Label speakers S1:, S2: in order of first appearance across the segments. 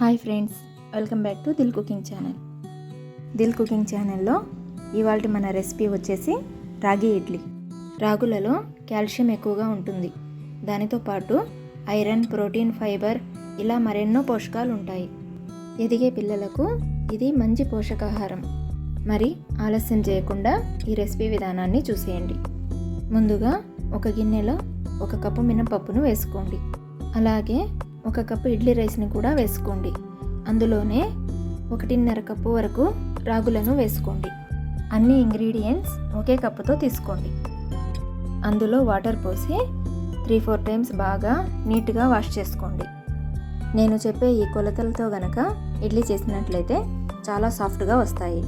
S1: Hi friends welcome back to Dil cooking channel. Dil cooking ఛానల్లో ఇవాళ మన recipe వచ్చేసి రాగి ఇడ్లీ. రాగులలో కాల్షియం ఎక్కువగా ఉంటుంది. దానితో పాటు ఐరన్ ప్రోటీన్ ఫైబర్ ఇలా మరెన్నో పోషకాలు ఉంటాయి. ఎదిగే పిల్లలకు ఇది మంచి పోషకాహారం. మరి ఆలస్యం చేయకుండా ఈ రెసిపీ విధానాన్ని చూసేయండి. ముందుగా ఒక గిన్నెలో ఒక కప్పు మినపప్పును వేసుకోండి. అలాగే ఒక కప్పు ఇడ్లీ రైస్ని కూడా వేసుకోండి. అందులోనే ఒకటిన్నర కప్పు వరకు రాగులను వేసుకోండి. అన్ని ఇంగ్రీడియంట్స్ ఒకే కప్పుతో తీసుకోండి. అందులో వాటర్ పోసి త్రీ ఫోర్ టైమ్స్ బాగా నీట్గా వాష్ చేసుకోండి. నేను చెప్పే ఈ కొలతలతో గనక ఇడ్లీ చేసినట్లయితే చాలా సాఫ్ట్గా వస్తాయి.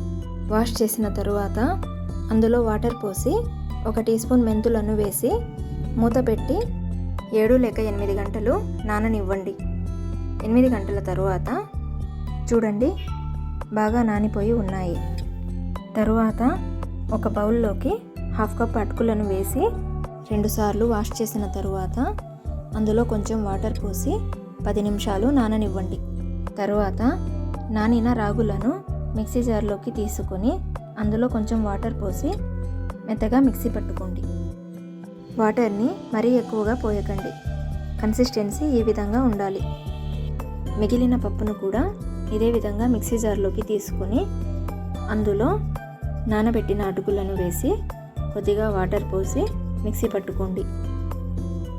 S1: వాష్ చేసిన తరువాత అందులో వాటర్ పోసి ఒక టీ స్పూన్ మెంతులను వేసి మూత పెట్టి ఏడు లేక ఎనిమిది గంటలు నాననివ్వండి. ఎనిమిది గంటల తరువాత చూడండి బాగా నానిపోయి ఉన్నాయి. తరువాత ఒక బౌల్లోకి హాఫ్ కప్ అటుకులను వేసి రెండుసార్లు వాష్ చేసిన తరువాత అందులో కొంచెం వాటర్ పోసి పది నిమిషాలు నాననివ్వండి. తరువాత నానిన రాగులను మిక్సీ జార్లోకి తీసుకొని అందులో కొంచెం వాటర్ పోసి మెత్తగా మిక్సీ పట్టుకోండి. వాటర్ని మరీ ఎక్కువగా పోయకండి. కన్సిస్టెన్సీ ఈ విధంగా ఉండాలి. మిగిలిన పప్పును కూడా ఇదే విధంగా మిక్సీ జార్లోకి తీసుకొని అందులో నానబెట్టిన అటుకులను వేసి కొద్దిగా వాటర్ పోసి మిక్సీ పట్టుకోండి.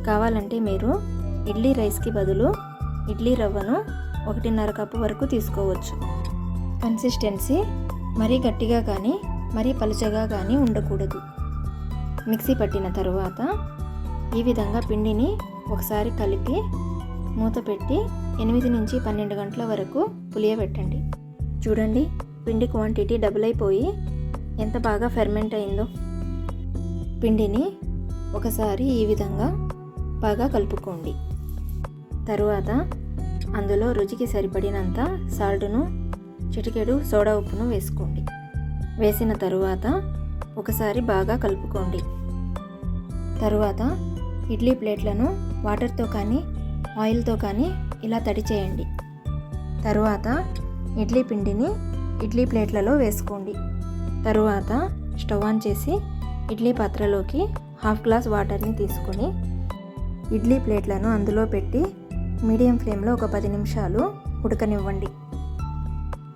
S1: కావాలంటే మీరు ఇడ్లీ రైస్కి బదులు ఇడ్లీ రవ్వను ఒకటిన్నర కప్పు వరకు తీసుకోవచ్చు. కన్సిస్టెన్సీ మరీ గట్టిగా కానీ మరీ పలుచగా కానీ ఉండకూడదు. మిక్సీ పట్టిన తరువాత ఈ విధంగా పిండిని ఒకసారి కలిపి మూత పెట్టి ఎనిమిది నుంచి పన్నెండు గంటల వరకు పులియబెట్టండి. చూడండి పిండి క్వాంటిటీ డబుల్ అయిపోయి ఎంత బాగా ఫెర్మెంట్ అయిందో. పిండిని ఒకసారి ఈ విధంగా బాగా కలుపుకోండి. తరువాత అందులో రుచికి సరిపడినంత సాల్ట్ను చిటికెడు సోడా ఉప్పును వేసుకోండి. వేసిన తరువాత ఒకసారి బాగా కలుపుకోండి. తరువాత ఇడ్లీ ప్లేట్లను వాటర్తో కానీ ఆయిల్తో కానీ ఇలా తడి చేయండి. తరువాత ఇడ్లీ పిండిని ఇడ్లీ ప్లేట్లలో వేసుకోండి. తరువాత స్టవ్ ఆన్ చేసి ఇడ్లీ పాత్రలోకి హాఫ్ గ్లాస్ వాటర్ని తీసుకొని ఇడ్లీ ప్లేట్లను అందులో పెట్టి మీడియం ఫ్లేమ్లో ఒక పది నిమిషాలు ఉడకనివ్వండి.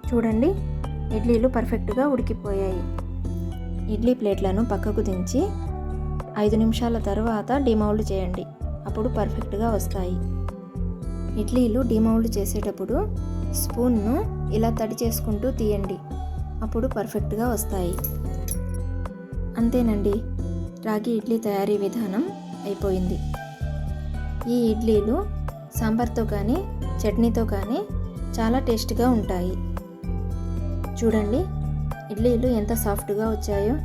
S1: చూడండి ఇడ్లీలు పర్ఫెక్ట్గా ఉడికిపోయాయి. ఇడ్లీ ప్లేట్లను పక్కకు దించి ఐదు నిమిషాల తర్వాత డిమౌల్డ్ చేయండి. అప్పుడు పర్ఫెక్ట్గా వస్తాయి. ఇడ్లీలు డిమౌల్డ్ చేసేటప్పుడు స్పూన్ను ఇలా తడి చేసుకుంటూ తీయండి. అప్పుడు పర్ఫెక్ట్గా వస్తాయి. అంతేనండి. రాగి ఇడ్లీ తయారీ విధానం అయిపోయింది. ఈ ఇడ్లీలు సాంబార్తో కానీ చట్నీతో కానీ చాలా టేస్ట్గా ఉంటాయి. చూడండి. ఇడ్లీలు ఎంత సాఫ్ట్గా వచ్చాయో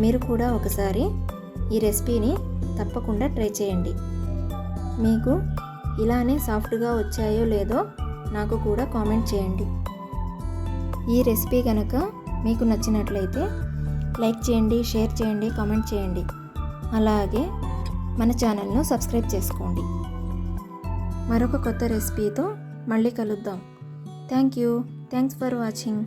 S1: మీరు కూడా ఒకసారి ఈ రెసిపీని తప్పకుండా ట్రై చేయండి. మీకు ఇలానే సాఫ్ట్గా వచ్చాయో లేదో నాకు కూడా కామెంట్ చేయండి. ఈ రెసిపీ కనుక మీకు నచ్చినట్లయితే లైక్ చేయండి షేర్ చేయండి కామెంట్ చేయండి. అలాగే మన ఛానల్ను సబ్స్క్రైబ్ చేసుకోండి. మరొక కొత్త రెసిపీతో మళ్ళీ కలుద్దాం. Thank you. Thanks for watching.